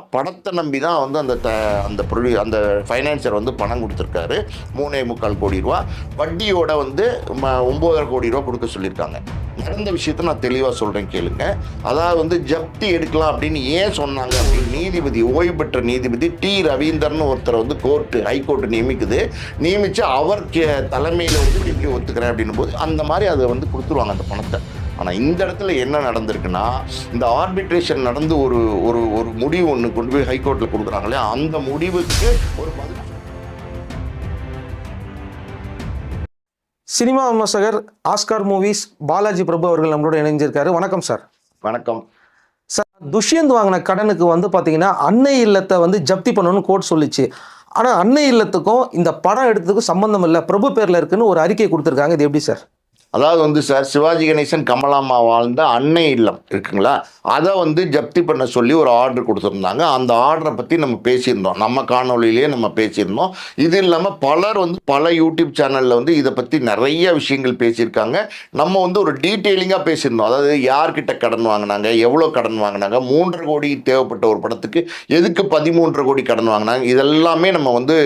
படத்தை நம்பி தான் வந்து அந்த த அந்த ப்ரொடியூ அந்த ஃபைனான்சர் வந்து பணம் கொடுத்துருக்காரு. மூணே முக்கால் கோடி ரூபா. வட்டியோட வந்து ம- ஒம்பதரை கோடி ரூபா கொடுக்க சொல்லியிருக்காங்க. நடந்த விஷயத்த நான் தெளிவாக சொல்கிறேன் கேளுங்க. அதாவது வந்து ஜப்தி எடுக்கலாம் அப்படின்னு ஏன் சொன்னாங்க அப்படின்னு நீதிபதி ஓய்வு பெற்ற நீதிபதி டி. ரவீந்தர்னு ஒருத்தர் வந்து கோர்ட்டு ஹைகோர்ட்டு நியமிக்குது. நியமித்து அவர் தலைமையில் வந்து இப்படி இப்படி ஒத்துக்கிறேன் அப்படின்னும் போது அந்த மாதிரி அதை வந்து கொடுத்துருவாங்க அந்த பணத்தை. ஆனால் இந்த இடத்துல என்ன நடந்திருக்குன்னா இந்த ஆர்பிட்ரேஷன் நடந்து ஒரு ஒரு ஒரு முடிவு ஒன்று கொண்டு போய் ஹைகோர்ட்டில் கொடுக்குறாங்களே அந்த முடிவுக்கு ஒரு பதில். சினிமா விமர்சகர் ஆஸ்கார் மூவிஸ் பாலாஜி பிரபு அவர்கள் நம்மளோட இணைஞ்சிருக்காரு. வணக்கம் சார். வணக்கம். சார் துஷ்யந்த் வாங்கின கடனுக்கு வந்து பார்த்தீங்கன்னா அன்னை இல்லத்தை வந்து ஜப்தி பண்ணணும்னு கோர்ட் சொல்லிச்சு. ஆனால் அன்னை இல்லத்துக்கும் இந்த படம் எடுத்ததுக்கும் சம்பந்தம் இல்லை. பிரபு பேரில் இருக்குன்னு ஒரு அறிக்கை கொடுத்துருக்காங்க. இது எப்படி சார்? அதாவது வந்து சார் சிவாஜி கணேசன் கமலாம்மா வாழ்ந்த அன்னை இல்லம் இருக்குங்களா? அதை வந்து ஜப்தி பண்ண சொல்லி ஒரு ஆர்டர் கொடுத்துருந்தாங்க. அந்த ஆர்டரை பற்றி நம்ம பேசியிருந்தோம். நம்ம காணொளியிலேயே நம்ம பேசியிருந்தோம். இது இல்லாமல் பலர் வந்து பல யூடியூப் சேனலில் வந்து இதை பற்றி நிறைய விஷயங்கள் பேசியிருக்காங்க. நம்ம வந்து ஒரு டீட்டெயிலிங்காக பேசியிருந்தோம். அதாவது யார்கிட்ட கடன் வாங்கினாங்க? எவ்வளோ கடன் வாங்கினாங்க? மூன்று கோடி தேவைப்பட்ட ஒரு படத்துக்கு எதுக்கு பதிமூன்று கோடி கடன் வாங்கினாங்க? இதெல்லாமே நம்ம வந்து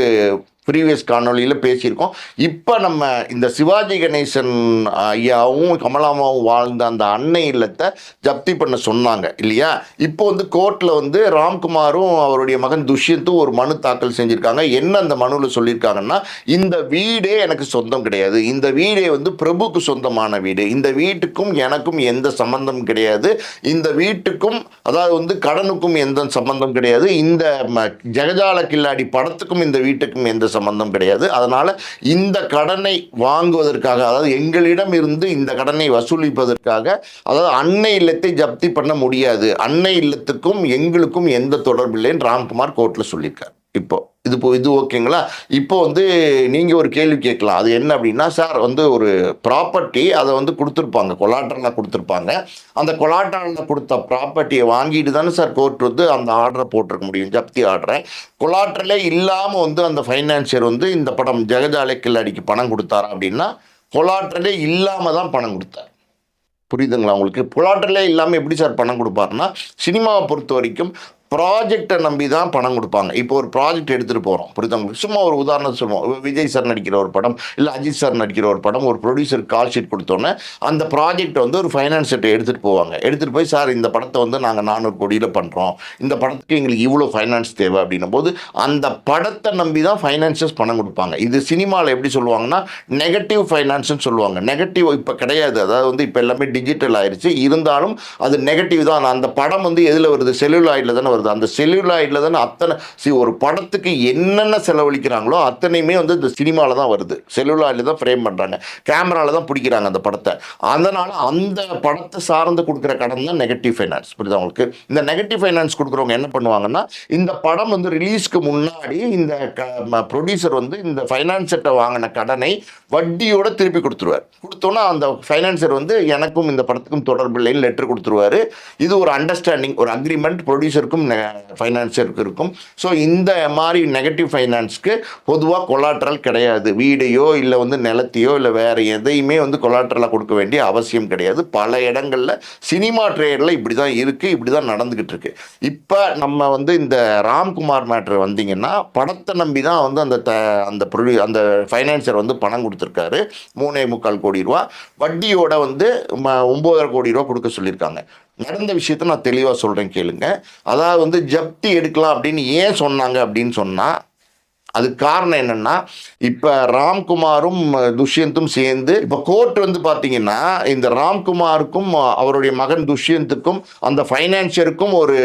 ப்ரீவியஸ் காணொலியில் பேசியிருக்கோம். இப்போ நம்ம இந்த சிவாஜி கணேசன் ஐயாவும் கமலாமாவும் வாழ்ந்த அந்த அன்னை இல்லத்தை ஜப்தி பண்ண சொன்னாங்க இல்லையா? இப்போ வந்து கோர்ட்டில் வந்து ராம்குமாரும் அவருடைய மகன் துஷ்யந்தும் ஒரு மனு தாக்கல் செஞ்சுருக்காங்க. என்ன அந்த மனுவில் சொல்லியிருக்காங்கன்னா இந்த வீடே எனக்கு சொந்தம் கிடையாது. இந்த வீடே வந்து பிரபுக்கு சொந்தமான வீடு. இந்த வீட்டுக்கும் எனக்கும் எந்த சம்பந்தம் கிடையாது. இந்த வீட்டுக்கும் அதாவது வந்து கடனுக்கும் எந்த சம்பந்தம் கிடையாது. இந்த ம- ஜெகஜால கில்லாடி படத்துக்கும் இந்த வீட்டுக்கும் எந்த சம்பந்தம் கிடையாது. அதனால இந்த கடனை வாங்குவதற்காக அதாவது எங்களிடம் இருந்து இந்த கடனை வசூலிப்பதற்காக அதாவது அன்னை இல்லத்தை ஜப்தி பண்ண முடியாது. அன்னை இல்லத்துக்கும் எங்களுக்கும் எந்த தொடர்பில்லைன்னு ராம்குமார் கோர்ட்டில் சொல்லியிருக்கார். இப்போ. இது போ இது ஓகேங்களா? இப்போ வந்து நீங்கள் ஒரு கேள்வி கேட்கலாம். அது என்ன அப்படின்னா சார் வந்து ஒரு ப்ராப்பர்ட்டி அதை வந்து கொடுத்துருப்பாங்க. கொலாட்டரில் கொடுத்துருப்பாங்க. அந்த கொலாட்டரில் கொடுத்த ப்ராப்பர்ட்டியை வாங்கிட்டு தானே சார் கோர்ட் வந்து அந்த ஆர்டரை போட்டிருக்க முடியும். ஜப்தி ஆர்டரை கொலாட்டரிலே இல்லாமல் வந்து அந்த ஃபைனான்சியர் வந்து இந்த படம் ஜெகஜாலை கில்லாடிக்கு பணம் கொடுத்தாரா அப்படின்னா கொலாட்டரே இல்லாமல் தான் பணம் கொடுத்தார். புரியுதுங்களா உங்களுக்கு? கொலாட்டரலே இல்லாமல் எப்படி சார் பணம் கொடுப்பாருன்னா சினிமாவை பொறுத்த வரைக்கும் ப்ராஜெக்டை நம்பி தான் பணம் கொடுப்பாங்க. இப்போ ஒரு ப்ராஜெக்ட் எடுத்துகிட்டு போகிறோம் புரியுதா சும்மா ஒரு உதாரணம் சொல்லுவோம். விஜய் சார் நடிக்கிற ஒரு படம் இல்லை அஜித் சார் நடிக்கிற ஒரு படம் ஒரு ப்ரொடியூசர் கால் ஷீட் கொடுத்தோன்னே அந்த ப்ராஜெக்ட் வந்து ஒரு ஃபைனான்சர்கிட்ட எடுத்துகிட்டு போவாங்க. எடுத்துகிட்டு போய் சார் இந்த படத்தை வந்து நாங்கள் நானூறு கோடியில் பண்ணுறோம் இந்த படத்துக்கு எங்களுக்கு இவ்வளோ ஃபைனான்ஸ் தேவை. அப்படின்னும் போது அந்த படத்தை நம்பி தான் ஃபைனான்சர்ஸ் பணம் கொடுப்பாங்க. இது சினிமாவில் எப்படி சொல்லுவாங்கன்னா நெகட்டிவ் ஃபைனான்ஸ்னு சொல்லுவாங்க. நெகட்டிவ் இப்போ கிடையாது. அதாவது வந்து இப்போ எல்லாமே டிஜிட்டல் ஆயிடுச்சு இருந்தாலும் அது நெகட்டிவ் தான். அந்த படம் வந்து எதில் வருது? செல்லுலாய்டில் தானே வருது. அந்த செல்லுலாய்டில் தானே அத்தனை சி ஒரு படத்துக்கு என்னென்ன செலவழிக்கிறாங்களோ அத்தனையுமே வந்து இந்த சினிமாவில் தான் வருது. செல்லுலாய்டில் தான் ஃப்ரேம் பண்ணுறாங்க கேமராவில் தான் பிடிக்கிறாங்க அந்த படத்தை. அதனால் அந்த படத்தை சார்ந்து கொடுக்குற கடன் தான் நெகட்டிவ் ஃபைனான்ஸ் புரியுது அவங்களுக்கு இந்த நெகட்டிவ் ஃபைனான்ஸ் கொடுக்குறவங்க என்ன பண்ணுவாங்கன்னா இந்த படம் வந்து ரிலீஸ்க்கு முன்னாடி இந்த ப்ரொடியூசர் வந்து இந்த ஃபைனான்சர்கிட்ட வாங்கின கடனை வட்டியோட திருப்பி கொடுத்துருவார். கொடுத்தோன்னா அந்த ஃபைனான்சர் வந்து எனக்கும் இந்த படத்துக்கும் தொடர்பு இல்லைன்னு லெட்டர் கொடுத்துருவாரு. இது ஒரு அண்டர்ஸ்டாண்டிங் ஒரு அக்ரிமெண்ட் ப்ரொடியூசருக்கும் ஃபைனான்சியருக்கு இருக்கும். ஸோ இந்த மாதிரி நெகட்டிவ் ஃபைனான்ஸ்க்கு பொதுவாக கொலாட்ரல் கிடையாது. வீடையோ இல்லை வந்து நிலத்தையோ இல்லை வேறு எதையுமே வந்து கொலாட்ரலாக கொடுக்க வேண்டிய அவசியம் கிடையாது. பல இடங்களில் சினிமா ட்ரேடில் இப்படி தான் இருக்குது இப்படி தான் நடந்துக்கிட்டு இருக்கு. இப்போ நம்ம வந்து இந்த ராம்குமார் மேட்ரு வந்தீங்கன்னா படத்தை நம்பி தான் வந்து அந்த த அந்த ப்ரொடியூ அந்த ஃபைனான்சர் வந்து பணம் கொடுத்துருக்காரு. மூணே முக்கால் கோடி ரூபா. வட்டியோட வந்து ம- ஒம்பதரை கோடி ரூபா கொடுக்க சொல்லியிருக்காங்க. நடந்த விஷயத்த நான் தெளிவாக சொல்கிறேன் கேளுங்க. அதாவது வந்து ஜப்தி எடுக்கலாம் அப்படின்னு ஏன் சொன்னாங்க அப்படின்னு சொன்னால் அதுக்கு காரணம் என்னென்னா இப்போ ராம்குமாரும் துஷ்யந்தும் சேர்ந்து இப்போ கோர்ட் வந்து பார்த்தீங்கன்னா இந்த ராம்குமாருக்கும் அவருடைய மகன் துஷ்யந்துக்கும் அந்த ஃபைனான்சியருக்கும் ஒரு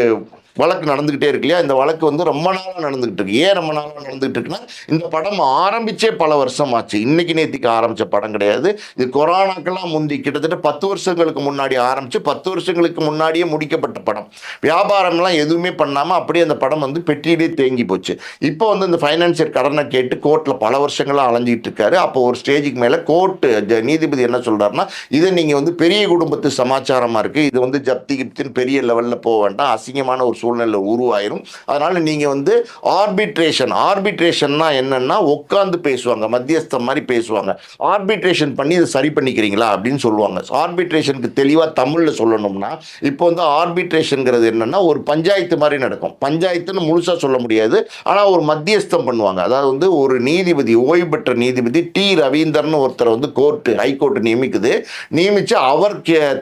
வழக்கு நடந்துக்கிட்டே இருக்கு இல்லையா? இந்த வழக்கு வந்து ரொம்ப நாளாக நடந்துகிட்டு இருக்கு. ஏன் ரொம்ப நாளாக நடந்துகிட்டு இருக்குன்னா இந்த படம் ஆரம்பிச்சே பல வருஷம் ஆச்சு இன்னைக்கு நேத்திக்கு ஆரம்பிச்ச படம் கிடையாது. இது கொரோனாக்கெல்லாம் முந்தி கிட்டத்தட்ட பத்து வருஷங்களுக்கு முன்னாடி ஆரம்பிச்சு பத்து வருஷங்களுக்கு முன்னாடியே முடிக்கப்பட்ட படம். வியாபாரம்லாம் எதுவுமே பண்ணாமல் அப்படியே அந்த படம் வந்து பெட்டியிலே தேங்கி போச்சு. இப்போ வந்து இந்த ஃபைனான்சியர் கடனை கேட்டு கோர்ட்டில் பல வருஷங்களாக அலைஞ்சிட்டு இருக்காரு. அப்போ ஒரு ஸ்டேஜுக்கு மேலே கோர்ட்டு நீதிபதி என்ன சொல்றாருன்னா இதை நீங்கள் வந்து பெரிய குடும்பத்து சமாச்சாரமாக இருக்குது இது வந்து ஜப்தி கிப்தின்னு பெரிய லெவலில் போக வேண்டாம். அசிங்கமான ஒரு சூழ்நிலை உருவாயிரும். அதனால் நீங்கள் வந்து ஆர்பிட்ரேஷன் ஆர்பிட்ரேஷன்னா என்னென்னா உட்காந்து பேசுவாங்க மத்தியஸ்தம் மாதிரி பேசுவாங்க. ஆர்பிட்ரேஷன் பண்ணி இதை சரி பண்ணிக்கிறீங்களா அப்படின்னு சொல்லுவாங்க. ஆர்பிட்ரேஷனுக்கு தெளிவாக தமிழில் சொல்லணும்னா இப்போ வந்து ஆர்பிட்ரேஷனுங்கிறது என்னென்னா ஒரு பஞ்சாயத்து மாதிரி நடக்கும். பஞ்சாயத்துன்னு முழுசாக சொல்ல முடியாது. ஆனால் ஒரு மத்தியஸ்தம் பண்ணுவாங்க. அதாவது வந்து ஒரு நீதிபதி ஓய்வு பெற்ற நீதிபதி டி ரவீந்தர்னு ஒருத்தர் வந்து கோர்ட்டு ஹைகோர்ட் நியமிக்குது. நியமித்து அவர்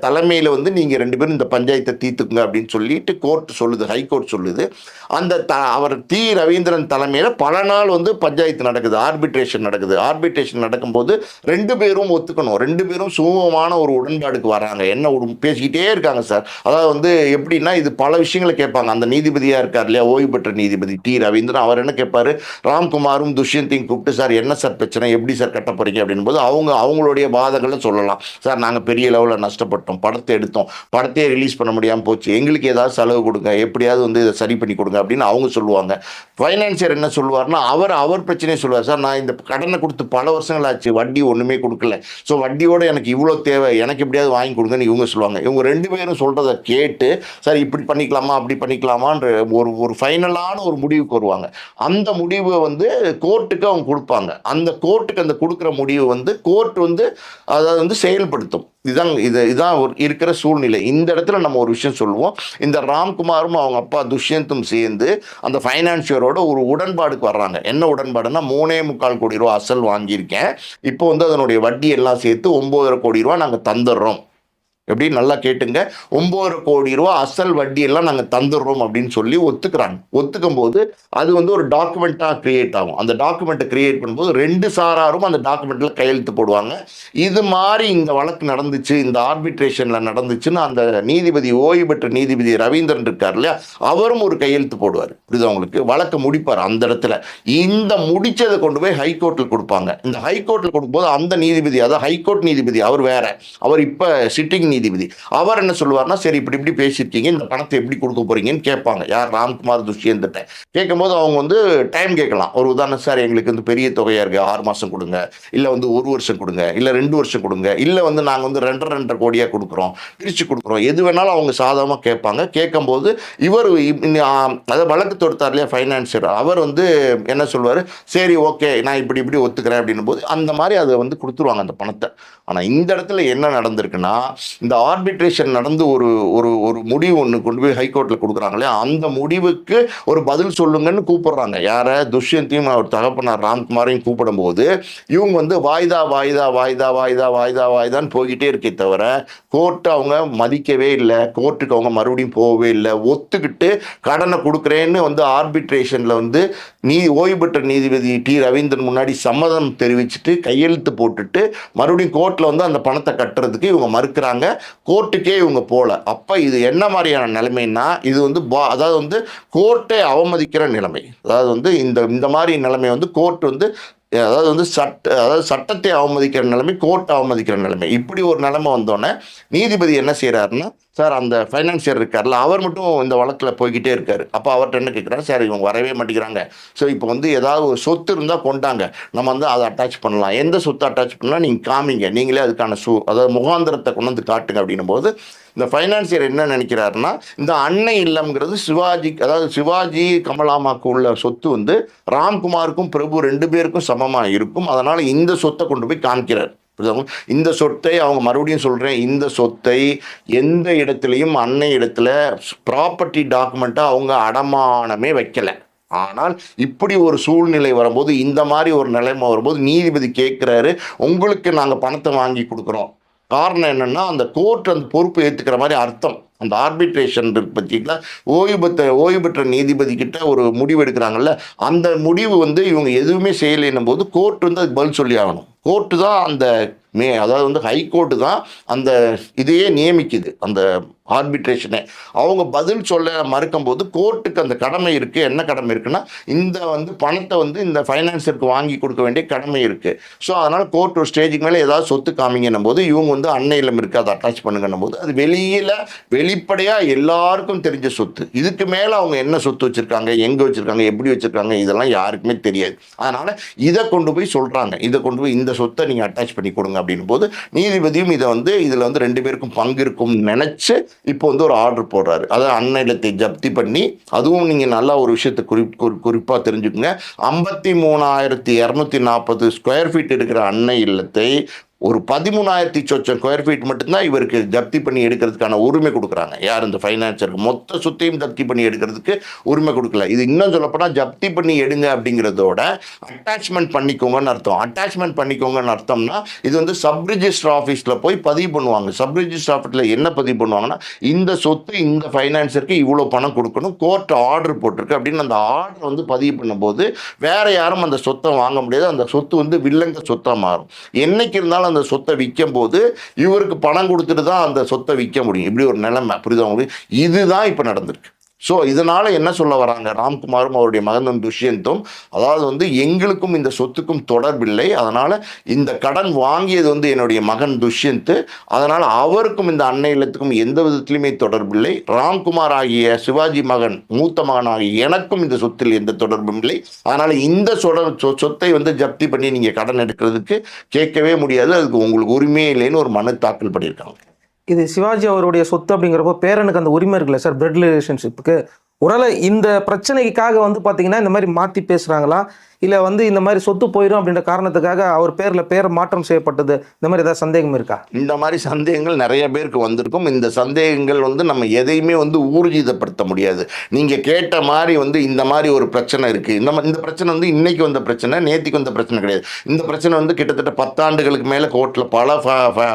தலைமையில் வந்து நீங்கள் ரெண்டு பேரும் இந்த பஞ்சாயத்தை தீர்த்துக்குங்க அப்படின்னு சொல்லிட்டு கோர்ட் சொல்லுது. ஹைகோர்ட் சொல்லுது. அந்த த அவர் டி. ரவீந்திரன் தலைமையில் பல நாள் வந்து பஞ்சாயத்து நடக்குது. ஆர்பிட்ரேஷன் நடக்குது. ஆர்பிட்ரேஷன் நடக்கும்போது ரெண்டு பேரும் ஒத்துக்கணும். ரெண்டு பேரும் சுமூகமான ஒரு உடன்பாடுக்கு வராங்க. என்ன ஒரு பேசிக்கிட்டே இருக்காங்க சார். அதாவது வந்து எப்படின்னா இது பல விஷயங்களை கேட்பாங்க. அந்த நீதிபதியாக இருக்கார் இல்லையா? ஓய்வு பெற்ற நீதிபதி டி. ரவீந்திரன். அவர் என்ன கேட்பார்? ராம்குமாரும் துஷ்யந்தையும் கூப்பிட்டு சார் என்ன சார் பிரச்சனை? எப்படி சார் கட்ட போகிறீங்க அப்படின் போது அவங்க அவங்களுடைய வாதங்களை சொல்லலாம். சார் நாங்கள் பெரிய லெவலில் நஷ்டப்பட்டோம். படத்தை எடுத்தோம். படத்தையே ரிலீஸ் பண்ண முடியாமல் போச்சு. எங்களுக்கு ஏதாவது செலவு கொடுங்க. எப்படி எப்படியாவது வந்து இதை சரி பண்ணி கொடுங்க அப்படின்னு அவங்க சொல்லுவாங்க. ஃபைனான்சியர் என்ன சொல்லுவார்னா அவர் அவர் பிரச்சனையை சொல்லுவார். சார் நான் இந்த கடனை கொடுத்து பல வருஷங்கள் ஆச்சு வட்டி ஒன்றுமே கொடுக்கல. ஸோ வட்டியோட எனக்கு இவ்வளோ தேவை எனக்கு எப்படியாவது வாங்கி கொடுங்கன்னு இவங்க சொல்லுவாங்க. இவங்க ரெண்டு பேரும் சொல்கிறத கேட்டு சார் இப்படி பண்ணிக்கலாமா அப்படி பண்ணிக்கலாமான்ற ஒரு ஒரு ஃபைனலான ஒரு முடிவுக்கு வருவாங்க. அந்த முடிவை வந்து கோர்ட்டுக்கு அவங்க கொடுப்பாங்க. அந்த கோர்ட்டுக்கு அந்த கொடுக்குற முடிவு வந்து கோர்ட் வந்து அதாவது வந்து செயல்படுத்தும். இதுதான் இது இதுதான் ஒரு இருக்கிற சூழ்நிலை. இந்த இடத்துல நம்ம ஒரு விஷயம் சொல்லுவோம். இந்த ராம்குமாரும் அவங்க அப்பா துஷ்யந்தும் சேர்ந்து அந்த ஃபைனான்சியரோட ஒரு உடன்பாடுக்கு வர்றாங்க. என்ன உடன்பாடுன்னா மூணே முக்கால் கோடி ரூபா அசல் வாங்கியிருக்கேன். இப்போ வந்து அதனுடைய வட்டி எல்லாம் சேர்த்து ஒம்போதரை கோடி ரூபா நாங்கள் தந்துடுறோம். எப்படி? நல்லா கேட்டுங்க. ஒன்பது கோடி ரூபா அசல் வட்டி எல்லாம் நாங்கள் தந்துடுறோம் அப்படின்னு சொல்லி ஒத்துக்கிறாங்க. ஒத்துக்கும் போது அது வந்து ஒரு டாக்குமெண்ட்டாக கிரியேட் ஆகும். அந்த டாக்குமெண்ட்டை கிரியேட் பண்ணும்போது ரெண்டு சாராரும் அந்த டாக்குமெண்ட்டில் கையெழுத்து போடுவாங்க. இது மாதிரி இந்த வழக்கு நடந்துச்சு இந்த ஆர்பிட்ரேஷனில் நடந்துச்சுன்னு அந்த நீதிபதி ஓய்வு பெற்ற நீதிபதி ரவீந்திரன் இருக்கார் இல்லையா? அவரும் ஒரு கையெழுத்து போடுவார். புரியுது அவங்களுக்கு வழக்கு முடிப்பார் அந்த இடத்துல. இந்த முடிச்சதை கொண்டு போய் ஹைகோர்ட்டில் கொடுப்பாங்க. இந்த ஹைகோர்ட்டில் கொடுக்கும்போது அந்த நீதிபதி அதாவது ஹைகோர்ட் நீதிபதி அவர் வேற. அவர் இப்போ சிட்டிங் நீதிபதி. அவர் என்ன சொல்லுவார்னா சரி இப்படி இப்படி பேசியிருக்கீங்க இந்த பணத்தை எப்படி கொடுக்க போறீங்கன்னு கேட்பாங்க. யார்? ராம்குமார் துஷ்யந்திட்ட. கேட்கும்போது அவங்க வந்து டைம் கேட்கலாம். ஒரு உதாரணம் சார் எங்களுக்கு வந்து பெரிய தொகையாக இருக்குது ஆறு மாதம் கொடுங்க. இல்லை வந்து ஒரு வருஷம் கொடுங்க. இல்லை ரெண்டு வருஷம் கொடுங்க. இல்லை வந்து நாங்கள் வந்து ரெண்டரை ரெண்டரை கோடியாக கொடுக்குறோம். பிரித்து கொடுக்குறோம். எது வேணாலும் அவங்க சாதகமாக கேட்பாங்க. கேட்கும்போது இவர் அதை வழக்கு தொடுத்தார் இல்லையா ஃபைனான்சியர் அவர் வந்து என்ன சொல்வார் சரி ஓகே நான் இப்படி இப்படி ஒத்துக்கிறேன். அப்படின்னும் போது அந்த மாதிரி அதை வந்து கொடுத்துருவாங்க அந்த பணத்தை. ஆனால் இந்த இடத்துல என்ன நடந்திருக்குன்னா இந்த ஆர்பிட்ரேஷன் நடந்து ஒரு ஒரு ஒரு முடிவு ஒன்று கொண்டு போய் ஹைகோர்ட்டில் கொடுக்குறாங்களே அந்த முடிவுக்கு ஒரு பதில் சொல்லுங்கன்னு கூப்பிடுறாங்க. யாரை? துஷ்யந்தையும் அவர் தகப்பனார் ராம்குமாரையும் கூப்பிடும்போது இவங்க வந்து வாய்தா வாய்தா வாய்தா வாய்தா வாய்தா வாய்தான்னு போய்கிட்டே இருக்கே தவிர கோர்ட்டை அவங்க மதிக்கவே இல்லை. கோர்ட்டுக்கு அவங்க மறுபடியும் போகவே இல்லை. ஒத்துக்கிட்டு கடனை கொடுக்குறேன்னு வந்து ஆர்பிட்ரேஷனில் வந்து நீ ஓய்வு பெற்ற நீதிபதி டி. ரவீந்திரன் முன்னாடி சம்மதம் தெரிவிச்சுட்டு கையெழுத்து போட்டுட்டு மறுபடியும் கோர்ட்டில் வந்து அந்த பணத்தை கட்டுறதுக்கு இவங்க மறுக்கிறாங்க. கோர்ட்டுக்கே இவங்க போகல அப்போ இது என்ன மாதிரியான நிலைமைன்னா இது வந்து பா அதாவது வந்து கோர்ட்டை அவமதிக்கிற நிலைமை. அதாவது வந்து இந்த இந்த மாதிரி நிலைமை வந்து கோர்ட் வந்து அதாவது வந்து சட்ட அதாவது சட்டத்தை அவமதிக்கிற நிலைமை கோர்ட்டை அவமதிக்கிற நிலைமை. இப்படி ஒரு நிலைமை வந்தோடனே நீதிபதி என்ன செய்கிறாருன்னா சார் அந்த ஃபைனான்சியர் இருக்கார்ல அவர் மட்டும் இந்த வழக்கில் போய்கிட்டே இருக்கார். அப்போ அவர்கிட்ட என்ன கேட்குறாரு சார் இவங்க வரவே மாட்டேங்கிறாங்க. ஸோ இப்போ வந்து ஏதாவது ஒரு சொத்து இருந்தால் கொண்டாங்க. நம்ம வந்து அதை அட்டாச் பண்ணலாம். எந்த சொத்தை அட்டாச் பண்ணலாம் நீங்கள் காமிங்க. நீங்களே அதுக்கான சூ அதாவது முகாந்திரத்தை கொண்டு வந்து காட்டுங்க. அப்படின்னும் போது இந்த ஃபைனான்சியர் என்ன நினைக்கிறாருன்னா இந்த அன்னை இல்லம்ங்கிறது சிவாஜி அதாவது சிவாஜி கமலாமாக்கு உள்ள சொத்து வந்து ராம்குமாருக்கும் பிரபு ரெண்டு பேருக்கும் சமமாக இருக்கும். அதனால் இந்த சொத்தை கொண்டு போய் காமிக்கிறார். இந்த சொத்தை அவங்க மறுபடியும் சொல்கிறேன் இந்த சொத்தை எந்த இடத்துலையும் அன்னை இடத்துல ப்ராப்பர்ட்டி டாக்குமெண்ட்டாக அவங்க அடமானமே வைக்கலை. ஆனால் இப்படி ஒரு சூழ்நிலை வரும்போது இந்த மாதிரி ஒரு நிலைமை வரும்போது நீதிபதி கேட்குறாரு உங்களுக்கு நாங்கள் பணத்தை வாங்கி கொடுக்குறோம். காரணம் என்னன்னா அந்த கோர்ட் அந்த பொறுப்பு ஏற்றுக்கிற மாதிரி அர்த்தம். அந்த ஆர்பிட்ரேஷன் இருக்கு பார்த்தீங்களா ஓய்வு பெற்ற ஓய்வு பெற்ற நீதிபதி கிட்ட ஒரு முடிவு எடுக்கிறாங்கல்ல அந்த முடிவு வந்து இவங்க எதுவுமே செய்யலைன்னும் போது கோர்ட் வந்து அதுக்கு பதில் சொல்லி ஆகணும். கோர்ட்டு தான் அந்த மே அதாவது வந்து ஹைகோர்ட்டு தான் அந்த இதையே நியமிக்குது. அந்த ஆர்பிட்ரேஷனே அவங்க பதில் சொல்ல மறுக்கும்போது கோர்ட்டுக்கு அந்த கடமை இருக்குது என்ன கடமை இருக்குன்னா இந்த வந்து பணத்தை வந்து இந்த ஃபைனான்சருக்கு வாங்கி கொடுக்க வேண்டிய கடமை இருக்குது ஸோ அதனால் கோர்ட் ஒரு ஸ்டேஜுக்கு மேலே ஏதாவது சொத்து காமிங்கன்னும் போது இவங்க வந்து அன்னையிலம் இருக்குது அதை அட்டாச் பண்ணுங்கன்னும் போது அது வெளியில் வெளிப்படையாக எல்லாருக்கும் தெரிஞ்ச சொத்து. இதுக்கு மேலே அவங்க என்ன சொத்து வச்சுருக்காங்க எங்கே வச்சுருக்காங்க எப்படி வச்சுருக்காங்க இதெல்லாம் யாருக்குமே தெரியாது. அதனால் இதை கொண்டு போய் சொல்கிறாங்க இதை கொண்டு போய் இந்த சொத்தை நீங்கள் அட்டாச் பண்ணி கொடுங்க அப்படின்னும் போது நீதிபதியும் இதை வந்து இதில் வந்து ரெண்டு பேருக்கும் பங்கு இருக்கும் நினச்சி இப்போ வந்து ஒரு ஆர்டர் போடுறாரு. அதாவது அன்னிலத்தை இல்லத்தை ஜப்தி பண்ணி அதுவும் நீங்கள் நல்லா ஒரு விஷயத்தை குறி குறிப்பாக தெரிஞ்சுக்கோங்க. ஐம்பத்தி மூணாயிரத்தி இரநூத்தி நாற்பது ஸ்கொயர் ஃபீட் இருக்கிற அன்னை இல்லத்தை ஒரு பதிமூணாயிரத்தி சொச்சம் ஸ்கொயர் ஃபீட் மட்டும்தான் இவருக்கு ஜப்தி பண்ணி எடுக்கிறதுக்கான உரிமை கொடுக்குறாங்க. யார் இந்த ஃபைனான்சருக்கு மொத்த சொத்தையும் ஜப்தி பண்ணி எடுக்கிறதுக்கு உரிமை கொடுக்கல. இது இன்னும் சொல்லப்போனால் ஜப்தி பண்ணி எடுங்க அப்படிங்கிறதோட அட்டாச்மெண்ட் பண்ணிக்கோங்கன்னு அர்த்தம். அட்டாச்மெண்ட் பண்ணிக்கோங்கன்னு அர்த்தம்னா இது வந்து சப் ரிஜிஸ்டர் ஆஃபீஸில் போய் பதிவு பண்ணுவாங்க. சப் ரிஜிஸ்டர் ஆஃபீஸில் என்ன பதிவு பண்ணுவாங்கன்னா இந்த சொத்து இந்த ஃபைனான்சருக்கு இவ்வளோ பணம் கொடுக்கணும் கோர்ட் ஆர்டர் போட்டிருக்கு அப்படின்னு அந்த ஆர்டர் வந்து பதிவு பண்ணும்போது வேற யாரும் அந்த சொத்தை வாங்க முடியாது. அந்த சொத்து வந்து வில்லங்க சொத்தாக மாறும். என்னைக்கு இருந்தாலும் அந்த சொத்தை விற்கும் போது இவருக்கு பணம் கொடுத்துட்டு தான் அந்த சொத்தை விற்க முடியும். இப்படி ஒரு நிலைமை புரியுதா உங்களுக்கு? இதுதான் இப்போ நடந்திருக்கு. ஸோ இதனால் என்ன சொல்ல வராங்க? ராம்குமாரும் அவருடைய மகனும் துஷ்யந்தும் அதாவது வந்து எங்களுக்கும் இந்த சொத்துக்கும் தொடர்பில்லை. அதனால் இந்த கடன் வாங்கியது வந்து என்னுடைய மகன் துஷ்யந்த் அதனால் அவருக்கும் இந்த அன்னை இல்லத்துக்கும் எந்த விதத்திலுமே தொடர்பில்லை. ராம்குமார் ஆகிய சிவாஜி மகன் மூத்த மகன் ஆகிய எனக்கும் இந்த சொத்தில் எந்த தொடர்பும் இல்லை. அதனால் இந்த சொட சொ- சொத்தை வந்து ஜப்தி பண்ணி நீங்கள் கடன் எடுக்கிறதுக்கு கேட்கவே முடியாது. அதுக்கு உங்களுக்கு உரிமையே இல்லைன்னு ஒரு மனு தாக்கல் பண்ணியிருக்காங்க. இது சிவாஜி அவருடைய சொத்து அப்படிங்கிறப்போ பேரனுக்கு அந்த உரிமை இருக்குல்ல சார்? பிளட் ரிலேஷன்ஷிப்புக்கு ஒருவேளை இந்த பிரச்சனைக்காக வந்து பார்த்தீங்கன்னா இந்த மாதிரி மாற்றி பேசுகிறாங்களா இல்லை வந்து இந்த மாதிரி சொத்து போயிடும் அப்படின்ற காரணத்துக்காக அவர் பேரில் பேர் மாற்றம் செய்யப்பட்டது. இந்த மாதிரி ஏதாவது சந்தேகம் இருக்கா? இந்த மாதிரி சந்தேகங்கள் நிறைய பேருக்கு வந்திருக்கும். இந்த சந்தேகங்கள் வந்து நம்ம எதையுமே வந்து ஊர்ஜிதப்படுத்த முடியாது. நீங்கள் கேட்ட மாதிரி வந்து இந்த மாதிரி ஒரு பிரச்சனை இருக்குது இந்த இந்த பிரச்சனை வந்து இன்னைக்கு வந்த பிரச்சனை நேற்றுக்கு வந்த பிரச்சனை கிடையாது. இந்த பிரச்சனை வந்து கிட்டத்தட்ட பத்தாண்டுகளுக்கு மேலே கோர்ட்டில் பல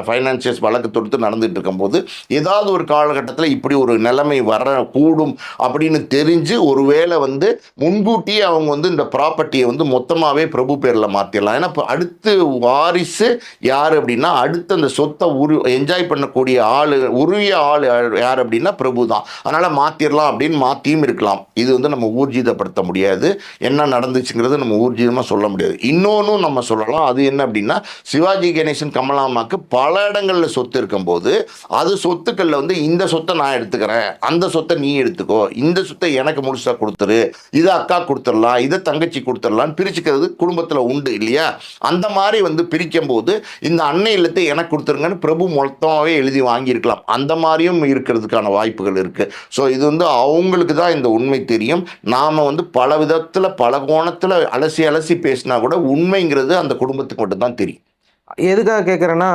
ஃபைனான்சியர்ஸ் வழக்கு தொடுத்து நடந்துகிட்டு இருக்கும்போது ஏதாவது ஒரு காலகட்டத்தில் இப்படி ஒரு நிலைமை வரக்கூடும் அப்படின்னு தெரிஞ்சு ஒருவேளை வந்து முன்கூட்டியே அவங்க வந்து இந்த ப்ராப்பர்ட்டியை வந்து மொத்தமாகவே பிரபு பேரில் மாற்றிடலாம் ஏன்னா இப்போ அடுத்து வாரிசு யார் அப்படின்னா அடுத்து அந்த சொத்தை உரு என்ஜாய் பண்ணக்கூடிய ஆள் உருவிய ஆள் யார் அப்படின்னா பிரபு தான். அதனால் மாற்றிடலாம் அப்படின்னு மாற்றியும் இருக்கலாம். இது வந்து நம்ம ஊர்ஜிதப்படுத்த முடியாது. என்ன நடந்துச்சுங்கிறது நம்ம ஊர்ஜிதமாக சொல்ல முடியாது. இன்னொன்றும் நம்ம சொல்லலாம். அது என்ன அப்படின்னா சிவாஜி கணேசன் கமலாமாக்கு பல இடங்களில் சொத்து இருக்கும்போது அது சொத்துக்களில் வந்து இந்த சொத்தை நான் எடுத்துக்கிறேன். அந்த சொத்தை நீ எடுத்துக்கோ. இந்த சொத்தை எனக்கு முழுசாக கொடுத்துரு. இதை அக்கா கொடுத்துடலாம். இதை தங்கச்சி கொடுத்துடலாம். பிரிச்சுக்கிறது குடும்பத்தில் உண்டு இல்லையா? அந்த மாதிரி வந்து பிரிக்கும் போது இந்த அன்னை இல்லத்தை எனக்கு கொடுத்துருங்கன்னு பிரபு மொத்தமாகவே எழுதி வாங்கியிருக்கலாம். அந்த மாதிரியும் இருக்கிறதுக்கான வாய்ப்புகள் இருக்குது ஸோ இது வந்து அவங்களுக்கு தான் இந்த உண்மை தெரியும். நாம் வந்து பல விதத்தில் பல கோணத்தில் அலசி அலசி பேசினா கூட உண்மைங்கிறது அந்த குடும்பத்துக்கு மட்டும்தான் தெரியும். எதுக்காக கேட்குறேன்னா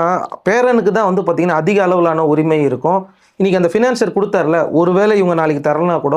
பேரனுக்கு தான் வந்து பார்த்திங்கன்னா அதிக அளவிலான உரிமை இருக்கும். இன்றைக்கி அந்த ஃபினான்சர் கொடுத்தாருல ஒருவேளை இவங்க நாளைக்கு தரலனா கூட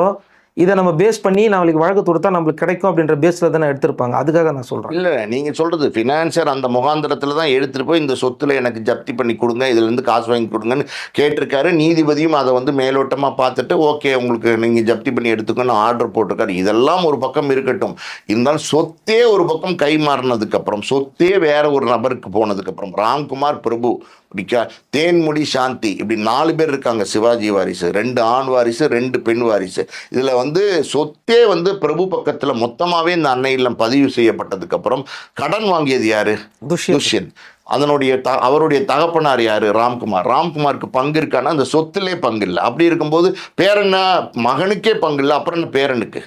இதை நம்ம பேஸ் பண்ணி நாளைக்கு வழக்கு தொடுத்தா நம்மளுக்கு கிடைக்கும் அப்படின்ற பேஸில் தானே எடுத்திருப்பாங்க. அதுக்காக நான் சொல்கிறேன் இல்லை நீங்கள் சொல்கிறது ஃபினான்சியர் அந்த முகாந்திரத்தில் தான் எடுத்துகிட்டு போய் இந்த சொத்துல எனக்கு ஜப்தி பண்ணி கொடுங்க இதுலேருந்து காசு வாங்கி கொடுங்கன்னு கேட்டிருக்காரு. நீதிபதியும் அதை வந்து மேலோட்டமாக பார்த்துட்டு ஓகே உங்களுக்கு நீங்கள் ஜப்தி பண்ணி எடுத்துக்கணும்னு ஆர்டர் போட்டிருக்காரு. இதெல்லாம் ஒரு பக்கம் இருக்கட்டும். இருந்தாலும் சொத்தே ஒரு பக்கம் கை மாறினதுக்கப்புறம் சொத்தே வேற ஒரு நபருக்கு போனதுக்கப்புறம் ராம்குமார் பிரபு இப்படி தேன்முடி சாந்தி. இப்படி நாலு பேர் இருக்காங்க சிவாஜி வாரிசு. ரெண்டு ஆண் வாரிசு ரெண்டு பெண் வாரிசு. இதில் வந்து சொத்தே வந்து பிரபு பக்கத்தில் மொத்தமாகவே இந்த அன்னை இல்லம் பதிவு செய்யப்பட்டதுக்கப்புறம் கடன் வாங்கியது யாரு? துஷ்யந்த். அதனுடைய த அவருடைய தகப்பனார் யாரு? ராம்குமார். ராம்குமாருக்கு பங்கு இருக்கான்னா அந்த சொத்திலே பங்கு இல்லை. அப்படி இருக்கும்போது பேரனா மகனுக்கே பங்கு இல்லை அப்புறம் பேரனுக்கு?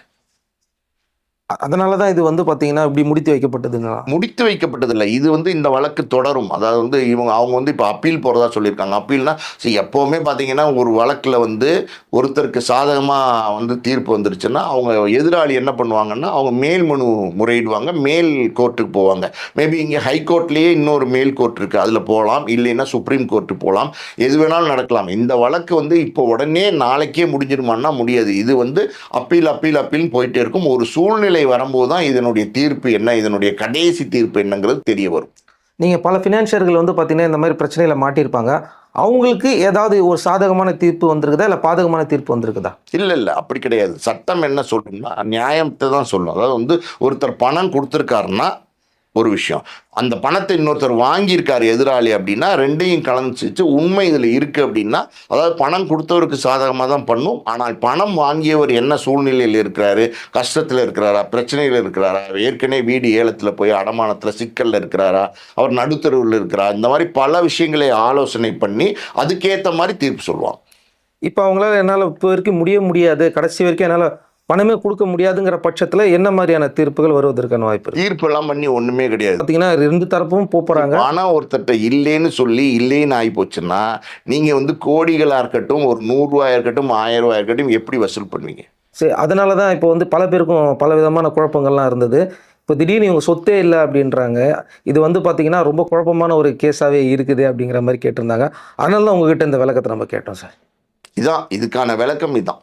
அதனால தான் இது வந்து பார்த்தீங்கன்னா இப்படி முடித்து வைக்கப்பட்டதுங்களா? முடித்து வைக்கப்பட்டதில்லை. இது வந்து இந்த வழக்கு தொடரும். அதாவது வந்து இவங்க அவங்க வந்து இப்போ அப்பீல் போகிறதா சொல்லியிருக்காங்க. அப்பீல்னா சரி எப்போவுமே பார்த்தீங்கன்னா ஒரு வழக்கில் வந்து ஒருத்தருக்கு சாதகமாக வந்து தீர்ப்பு வந்துருச்சுன்னா அவங்க எதிராளி என்ன பண்ணுவாங்கன்னா அவங்க மேல் மனு முறையிடுவாங்க. மேல் கோர்ட்டுக்கு போவாங்க. மேபி இங்கே ஹைகோர்ட்லேயே இன்னொரு மேல் கோர்ட் இருக்குது அதில் போகலாம் இல்லைன்னா சுப்ரீம் கோர்ட்டு போகலாம் எது வேணாலும் நடக்கலாம். இந்த வழக்கு வந்து இப்போ உடனே நாளைக்கே முடிஞ்சிருமான்னா முடியாது. இது வந்து அப்பீல் அப்பீல் அப்பீல்னு போயிட்டே இருக்கும். ஒரு சூழ்நிலை வரும்போது தான் இதனுடைய தீர்ப்பு என்ன? இதனுடைய கடைசி தீர்ப்பு என்னங்கிறது தெரிய வரும். நீங்கள் பல ஃபினான்ஷியர்கள் வந்து பார்த்தீங்கன்னா இந்த மாதிரி பிரச்சனையில் மாட்டியிருப்பாங்க. அவங்களுக்கு ஏதாவது ஒரு சாதகமான தீர்ப்பு வந்திருக்குதா? இல்லை பாதகமான தீர்ப்பு வந்திருக்குதா? இல்லை இல்லை. அப்படி கிடையாது. சட்டம் என்ன சொல்லும்னா நியாயத்தை தான் சொல்லும். அதாவது வந்து ஒருத்தர் பணம் கொடுத்துருக்காருன்னா ஒரு விஷயம். அந்த பணத்தை இன்னொருத்தர் வாங்கியிருக்காரு எதிராளி அப்படின்னா ரெண்டையும் கலந்துச்சு உண்மை இதில் இருக்குது அப்படின்னா அதாவது பணம் கொடுத்தவருக்கு சாதகமாக தான் பண்ணும். ஆனால் பணம் வாங்கியவர் என்ன சூழ்நிலையில் இருக்கிறாரு கஷ்டத்தில் இருக்கிறாரா பிரச்சனையில் இருக்கிறாரா ஏற்கனவே வீடு ஏலத்தில் போய் அடமானத்தில் சிக்கலில் இருக்கிறாரா அவர் நடுத்தருவில் இருக்கிறாரா இந்த மாதிரி பல விஷயங்களை ஆலோசனை பண்ணி அதுக்கேற்ற மாதிரி தீர்ப்பு சொல்லுவாங்க. இப்போ அவங்களால என்னால் இப்போ வரைக்கும் முடிய முடியாது. கடைசி வரைக்கும் என்னால் பணமே கொடுக்க முடியாதுங்கிற பட்சத்தில் என்ன மாதிரியான தீர்ப்புகள் வருவதற்கான வாய்ப்பு இருக்கு? தீர்ப்பெல்லாம் பண்ணி ஒண்ணுமே கிடையாது. பார்த்தீங்கன்னா ரெண்டு தரப்பும் போப் போறாங்க பணம் ஒருத்தர்ட்ட இல்லைன்னு சொல்லி இல்லைன்னு ஆகி போச்சுன்னா நீங்க வந்து கோடிகளா இருக்கட்டும் ஒரு நூறு ரூபாயா இருக்கட்டும் ஆயிரம் ரூபாயா இருக்கட்டும் எப்படி வசூல் பண்ணுவீங்க? சரி அதனால தான் இப்போ வந்து பல பேருக்கும் பல விதமான குழப்பங்கள்லாம் இருந்தது. இப்போ திடீர்னு இவங்க சொத்தே இல்லை அப்படின்றாங்க. இது வந்து பார்த்தீங்கன்னா ரொம்ப குழப்பமான ஒரு கேஸாகவே இருக்குது அப்படிங்கிற மாதிரி கேட்டிருந்தாங்க. அதனால தான் உங்ககிட்ட இந்த விளக்கத்தை நம்ம கேட்டோம் சார். இதான் இதுக்கான விளக்கம் இதான்.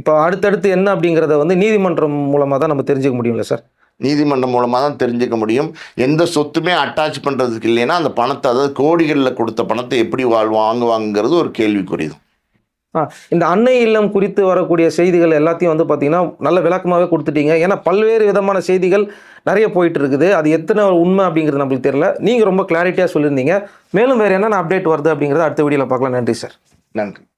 இப்போ அடுத்தடுத்து என்ன அப்படிங்கிறத வந்து நீதிமன்றம் மூலமாக தான் நம்ம தெரிஞ்சுக்க முடியும்ல சார்? நீதிமன்றம் மூலமாக தான் தெரிஞ்சுக்க முடியும். எந்த சொத்துமே அட்டாச் பண்ணுறதுக்கு இல்லைன்னா அந்த பணத்தை அதாவது கோடிகளில் கொடுத்த பணத்தை எப்படி வாங்குவாங்கிறது ஒரு ஆ இந்த அன்னை இல்லம் குறித்து வரக்கூடிய செய்திகள் எல்லாத்தையும் வந்து பார்த்தீங்கன்னா நல்ல விளக்கமாகவே கொடுத்துட்டீங்க. ஏன்னா பல்வேறு விதமான செய்திகள் நிறைய போயிட்டு இருக்குது அது எத்தனை உண்மை அப்படிங்கிறது நம்மளுக்கு தெரியல. நீங்கள் ரொம்ப கிளாரிட்டியாக சொல்லியிருந்தீங்க. மேலும் வேறு என்னென்ன அப்டேட் வருது அப்படிங்கிறத அடுத்த வீடியோவில் பார்க்கலாம். நன்றி சார். நன்றி.